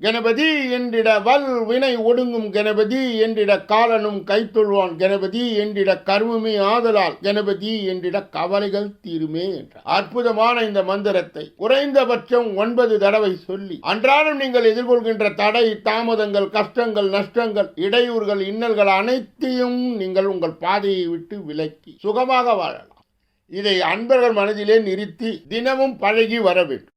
கணபதி என்றிட வல் வினை ஒடுங்கும் கணபதி என்றிட காலனும் கைத்தொள்வான் கணபதி என்றிட கர்மமே ஆதலால் கணபதி என்றிட கவலைகள் தீருமே என்றார். அற்புதமான இந்த மந்திரத்தை குறைந்தபட்சம் ஒன்பது தடவை சொல்லி அன்றாடம் நீங்கள் எதிர்கொள்கின்ற தடை தாமதங்கள் கஷ்டங்கள் நஷ்டங்கள் இடையூறுகள் இன்னல்கள் அனைத்தையும் நீங்கள் உங்கள் பாதையை விட்டு விலக்கி சுகமாக வாழலாம். இதை அன்பர்கள் மனதிலே நிறுத்தி தினமும் பழகி வர வேண்டும்.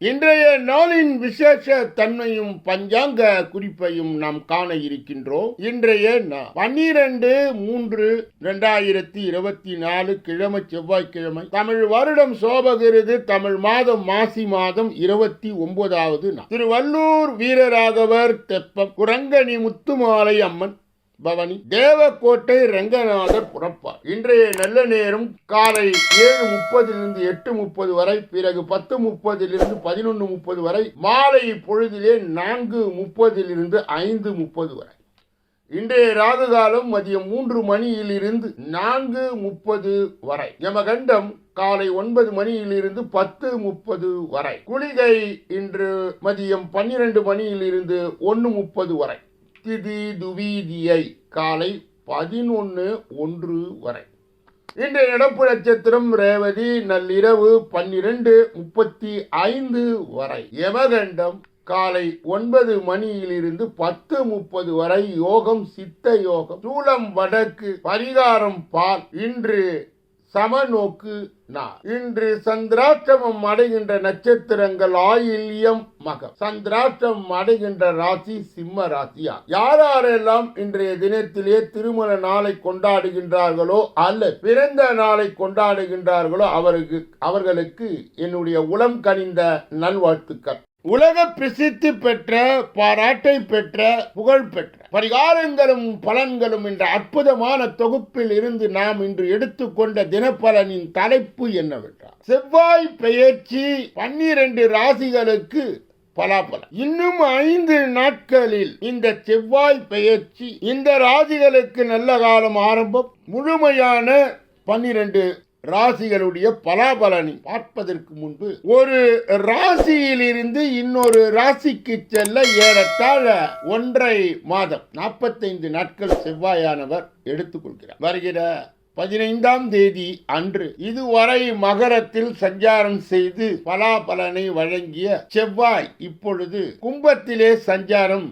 இன்றைய நாளின் விசேஷ தன்மையும் பஞ்சாங்க குறிப்பையும் நாம் காண இருக்கின்றோம். இன்றைய பன்னிரண்டு மூன்று இரண்டாயிரத்தி இருபத்தி நாலு கிழமை செவ்வாய்க்கிழமை தமிழ் வருடம் சோபகிருது தமிழ் மாதம் மாசி மாதம் இருபத்தி ஒன்பதாவது நாள் திருவள்ளூர் வீரராகவர் தெப்பம் குரங்கணி முத்துமாலை அம்மன் பவனி. தேவக்கோட்டை ரங்கநாதர் புறப்பார். இன்றைய நல்ல நேரம் காலை ஏழு முப்பதிலிருந்து எட்டு முப்பது வரை பிறகு பத்து முப்பதிலிருந்து பதினொன்று முப்பது வரை மாலை பொழுதிலே நான்கு முப்பதிலிருந்து ஐந்து முப்பது வரை. இன்றைய ராகு காலம் மதியம் மூன்று மணியிலிருந்து நான்கு முப்பது வரை. யமகண்டம் காலை ஒன்பது மணியிலிருந்து பத்து முப்பது வரை. குளிகை இன்று மதியம் பன்னிரண்டு மணியிலிருந்து ஒன்று முப்பது வரை. திதி துவீதியை காலை பதினொன்று ஒன்று வரை. இன்றைய நடப்பு நட்சத்திரம் ரேவதி நள்ளிரவு பன்னிரண்டு முப்பத்தி ஐந்து வரை. யமகண்டம் காலை ஒன்பது மணியிலிருந்து பத்து முப்பது வரை யோகம் சித்த யோகம் சூலம் வடக்கு பரிகாரம் பால் இன்று சமநோக்கு நாள். இன்று சந்திராஷ்டமம் அடைகின்ற நட்சத்திரங்கள் ஆயில்யம் மகம். சந்திராஷ்டமம் அடைகின்ற ராசி சிம்ம ராசியா. யாரெல்லாம் இன்றைய தினத்திலே திருமண நாளை கொண்டாடுகின்றார்களோ அல்ல பிறந்த நாளை கொண்டாடுகின்றார்களோ அவருக்கு அவர்களுக்கு என்னுடைய உளம் கனிந்த நல்வாழ்த்துக்கள். உலக பிரசித்தி பெற்ற பாராட்டை பெற்ற புகழ் பெற்ற பரிகாரங்களும் பலன்களும் என்ற அற்புதமான தொகுப்பில் இருந்து நாம் இன்று எடுத்துக்கொண்ட தினப்பலனின் தலைப்பு என்னவென்றால் செவ்வாய் பெயர்ச்சி பன்னிரண்டு ராசிகளுக்கு பலாபலம். இன்னும் ஐந்து நாட்களில் இந்த செவ்வாய் பெயர்ச்சி இந்த ராசிகளுக்கு நல்ல காலம் ஆரம்பம் முழுமையான பன்னிரண்டு ராசிகளுடைய பலாபலனை பார்ப்பதற்கு முன்பு ஒரு ராசியிலிருந்து இன்னொரு ராசிக்கு செல்ல ஏறத்தாழ ஒன்றை மாதம் நாற்பத்தைந்து நாட்கள் செவ்வாயானவர் எடுத்துக்கொள்கிறார். வருகிற பதினைந்தாம் தேதி அன்று இதுவரை மகரத்தில் சஞ்சாரம் செய்து பலாபலனை வழங்கிய செவ்வாய் இப்பொழுது கும்பத்திலே சஞ்சாரம்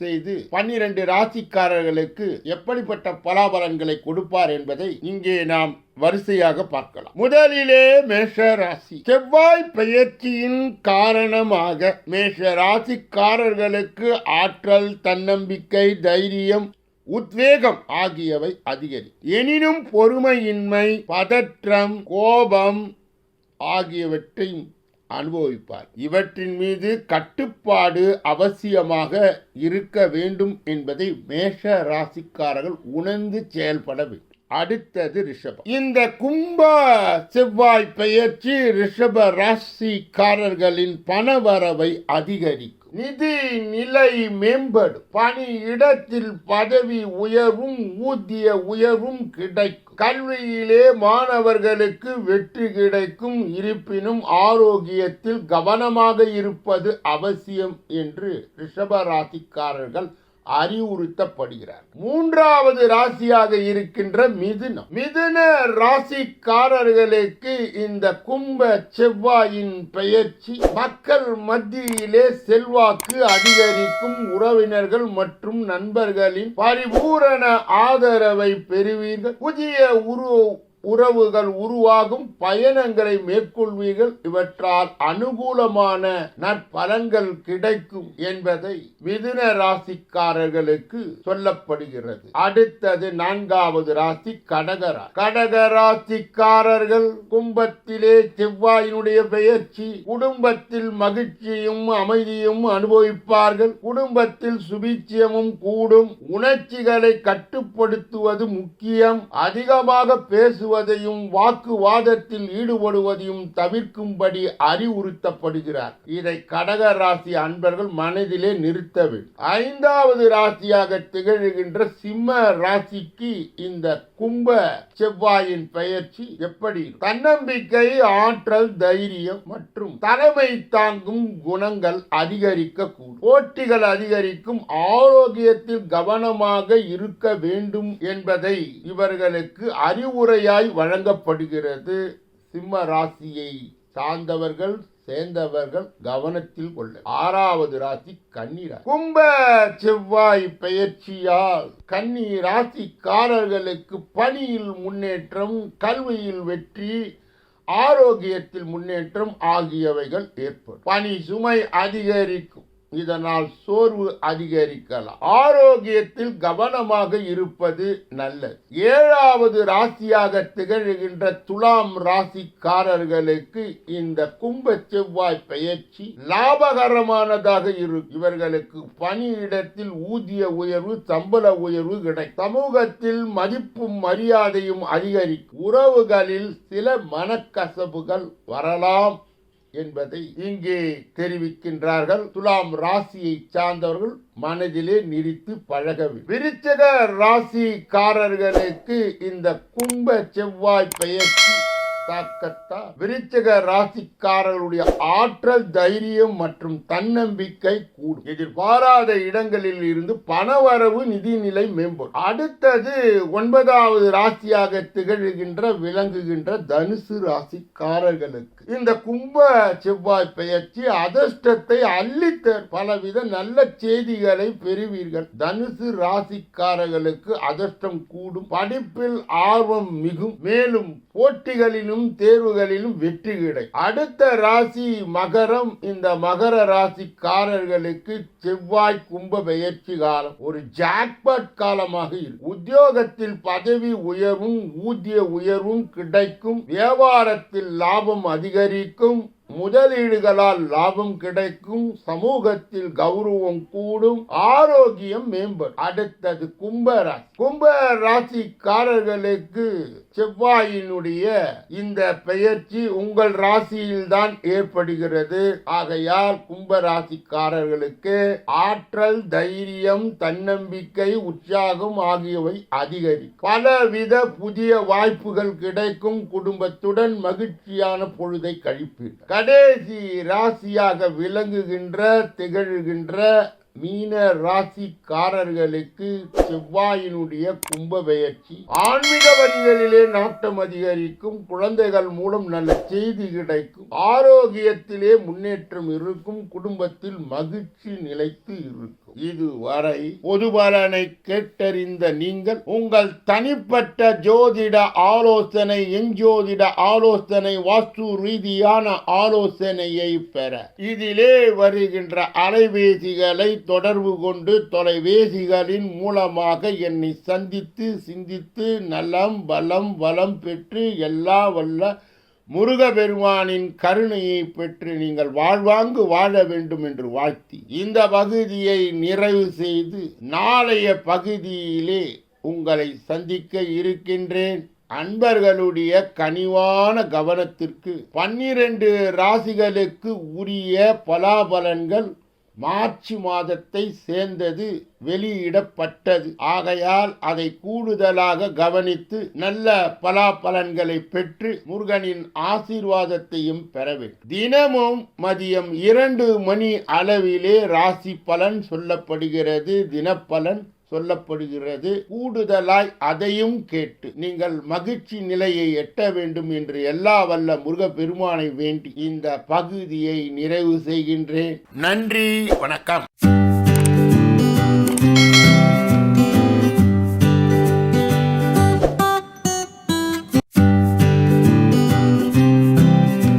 செய்து பன்னிரண்டு ராசிக்காரர்களுக்கு எப்படிப்பட்ட பலாபலன்களை கொடுப்பார் என்பதை இங்கே நாம் வரிசையாக பார்க்கலாம். முதலிலே மேஷ ராசி செவ்வாய் பெயர்ச்சியின் காரணமாக மேஷ ராசிக்காரர்களுக்கு ஆற்றல் தன்னம்பிக்கை தைரியம் உத்வேகம் ஆகியவை அதிகரிக்கும். எனினும் பொறுமையின்மை பதற்றம் கோபம் ஆகியவற்றையும் அனுபவிப்பார். இவற்றின் மீது கட்டுப்பாடு அவசியமாக இருக்க வேண்டும் என்பதை மேஷ ராசிக்காரர்கள் உணர்ந்து செயல்பட வேண்டும். அடுத்தது ரிஷபம். இந்த கும்ப செவ்வாய் பெயர்ச்சி ரிஷப ராசிக்காரர்களின் பணவரவை அதிகரிக்கும். நிதி நிலை மேம்படும். பணி இடத்தில் பதவி உயர்வும் ஊதிய உயர்வும் கிடைக்கும். கல்வியிலே மாணவர்களுக்கு வெற்றி கிடைக்கும். இருப்பினும் ஆரோக்கியத்தில் கவனமாக இருப்பது அவசியம் என்று ரிஷபராசிக்காரர்கள் அறிவுறுத்தப்படுகிறார். மூன்றாவது ராசியாக இருக்கின்ற மிதுனம். மிதுன ராசிக்காரர்களுக்கு இந்த கும்ப செவ்வாயின் பெயர்ச்சி மக்கள் மத்தியிலே செல்வாக்கு அதிகரிக்கும் உறவினர்கள் மற்றும் நண்பர்களின் பரிபூரண ஆதரவை பெறுவீர்கள். புதிய உரு உறவுகள் உருவாகும் பயணங்களை மேற்கொள்வீர்கள். இவற்றால் அனுகூலமான நற்பலன்கள் கிடைக்கும் என்பதை மிதுன ராசிக்காரர்களுக்கு சொல்லப்படுகிறது. அடுத்தது நான்காவது ராசி கடகரா கடக ராசிக்காரர்கள் கும்பத்திலே செவ்வாயினுடைய பெயர்ச்சி குடும்பத்தில் மகிழ்ச்சியும் அமைதியும் அனுபவிப்பார்கள். குடும்பத்தில் சுபிச்சியமும் கூடும். உணர்ச்சிகளை கட்டுப்படுத்துவது முக்கியம். அதிகமாக பேசுவது பேசுவதையும் வாக்குவாதத்தில் ஈடுபடுவதையும் தவிர்க்கும்படி அறிவுறுத்தப்படுகிறார். இதை கடக ராசி அன்பர்கள் மனதிலே நிறுத்த வேண்டும் ஐந்தாவது ராசியாக திகழ்கின்ற சிம்ம ராசிக்கு இந்த கும்ப செவ்வாயின் பெயர்ச்சி எப்படி? தன்னம்பிக்கை ஆற்றல் தைரியம் மற்றும் தலைமை தாங்கும் குணங்கள் அதிகரிக்க கூடும் போட்டிகள் அதிகரிக்கும் ஆரோக்கியத்தில் கவனமாக இருக்க வேண்டும் என்பதை இவர்களுக்கு அறிவுரையாய் வழங்கப்படுகிறது. சிம்ம ராசியை சார்ந்தவர்கள் சேர்ந்தவர்கள் கவனத்தில் கொள்ள. ஆறாவது ராசி கன்னி கும்ப செவ்வாய் பெயர்ச்சியால் கன்னி ராசிக்காரர்களுக்கு பணியில் முன்னேற்றம் கல்வியில் வெற்றி ஆரோக்கியத்தில் முன்னேற்றம் ஆகியவைகள் ஏற்படும். பணி சுமை அதிகரிக்கும். இதனால் சோர்வு அதிகரிக்கலாம். ஆரோக்கியத்தில் கவனமாக இருப்பது நல்லது. ஏழாவது ராசியாக திகழ்கின்ற துலாம் ராசிக்காரர்களுக்கு இந்த கும்ப செவ்வாய் பயிற்சி லாபகரமானதாக இருக்கும் இவர்களுக்கு பணியிடத்தில் ஊதிய உயர்வு சம்பள உயர்வு கிடைக்கும். சமூகத்தில் மதிப்பும் மரியாதையும் அதிகரிக்கும். உறவுகளில் சில மனக்கசப்புகள் வரலாம். என்பதை இங்கே தெரிவிக்கின்றார்கள். துலாம் ராசியை சார்ந்தவர்கள் மனதிலே நிறுத்தி பழக விருச்சக ராசிக்காரர்களுக்கு இந்த கும்ப செவ்வாய் பெயர்ச்சி தாக்கத்தால் விருச்சக ராசிக்காரர்களுடைய ஆற்றல் தைரியம் மற்றும் தன்னம்பிக்கை கூடும். எதிர்பாராத இடங்களில் இருந்து பணவரவு நிதிநிலை மேம்படும். அடுத்தது ஒன்பதாவது ராசியாக திகழ்கின்ற விளங்குகின்ற தனுசு ராசிக்காரர்களுக்கு. இந்த கும்ப செவ்வாய் பெயர்ச்சி அதிர்ஷ்டத்தை அள்ளித்தர் பலவித நல்ல செய்திகளை பெறுவீர்கள். தனுசு ராசிக்காரர்களுக்கு அதிர்ஷ்டம் கூடும். படிப்பில் ஆர்வம் மிகும். மேலும் போட்டிகளிலும் தேர்வுகளிலும் வெற்றி கிடை. அடுத்த ராசி மகரம். இந்த மகர ராசிக்காரர்களுக்கு செவ்வாய் கும்ப பெயர்ச்சி காலம். ஒரு ஜாக்பாட் காலமாக இருக்கும் உத்தியோகத்தில் பதவி உயர்வும் ஊதிய உயர்வும் கிடைக்கும். வியாபாரத்தில் லாபம் அதிகரிக்கும். முதலீடுகளால் லாபம் கிடைக்கும் சமூகத்தில் கௌரவம் கூடும் ஆரோக்கியம் மேம்படும். அடுத்தது கும்பராசி கும்ப ராசிக்காரர்களுக்கு செவ்வாயினுடைய இந்த பெயர்ச்சி உங்கள் ராசியில்தான் ஏற்படுகிறது. ஆகையால் கும்ப ராசிக்காரர்களுக்கு ஆற்றல் தைரியம் தன்னம்பிக்கை உற்சாகம் ஆகியவை அதிகரிக்கும். பலவித புதிய வாய்ப்புகள் கிடைக்கும் குடும்பத்துடன் மகிழ்ச்சியான பொழுதை கழிப்பீர்கள். கடைசி ராசியாக விளங்குகின்ற திகழ்கின்ற மீன ராசிக்காரர்களுக்கு செவ்வாயினுடைய கும்ப பெயர்ச்சி ஆன்மீக வழிகளிலே நாட்டம் அதிகரிக்கும் குழந்தைகள் மூலம் நல்ல செய்தி கிடைக்கும் ஆரோக்கியத்திலே முன்னேற்றம் இருக்கும் குடும்பத்தில் மகிழ்ச்சி நிலைத்து இருக்கும். இதுவரை பொதுபலனை கேட்டறிந்த நீங்கள் உங்கள் தனிப்பட்ட ஜோதிட ஆலோசனை எஞ்சோதிட ஆலோசனை வாஸ்து ரீதியான ஆலோசனையை பெற. இதிலே வருகின்ற அலைபேசிகளை தொடர்பு கொண்டு தொலைபேசிகளின் மூலமாக என்னை சந்தித்து சிந்தித்து நலம் பலம் வளம் பெற்று எல்லா வல்ல முருகபெருமானின் கருணையை பெற்று நீங்கள் வாழ்வாங்கு வாழ வேண்டும் என்று வாழ்த்தி இந்த பகுதியை நிறைவு செய்து நாளைய பகுதியிலே உங்களை சந்திக்க இருக்கின்றேன். அன்பர்களுடைய கனிவான கவனத்திற்கு பன்னிரண்டு ராசிகளுக்கு உரிய பலாபலன்கள் மார்ச் மாதத்தை சேர்ந்தது வெளியிடப்பட்டது. ஆகையால் அதை கூடுதலாக கவனித்து நல்ல பலாபலன்களை பெற்று முருகனின் ஆசீர்வாதத்தையும் பெற வேண்டும். தினமும் மதியம் இரண்டு மணி அளவிலே ராசி பலன் சொல்லப்படுகிறது. தினப்பலன் சொல்லப்படுகிறது. கூடுதலாய் அதையும் கேட்டு நீங்கள் மகிழ்ச்சி நிலையை எட்ட வேண்டும் என்று எல்லா வல்ல முருக பெருமானை வேண்டி இந்த பகுதியை நிறைவு செய்கின்றேன். நன்றி வணக்கம்.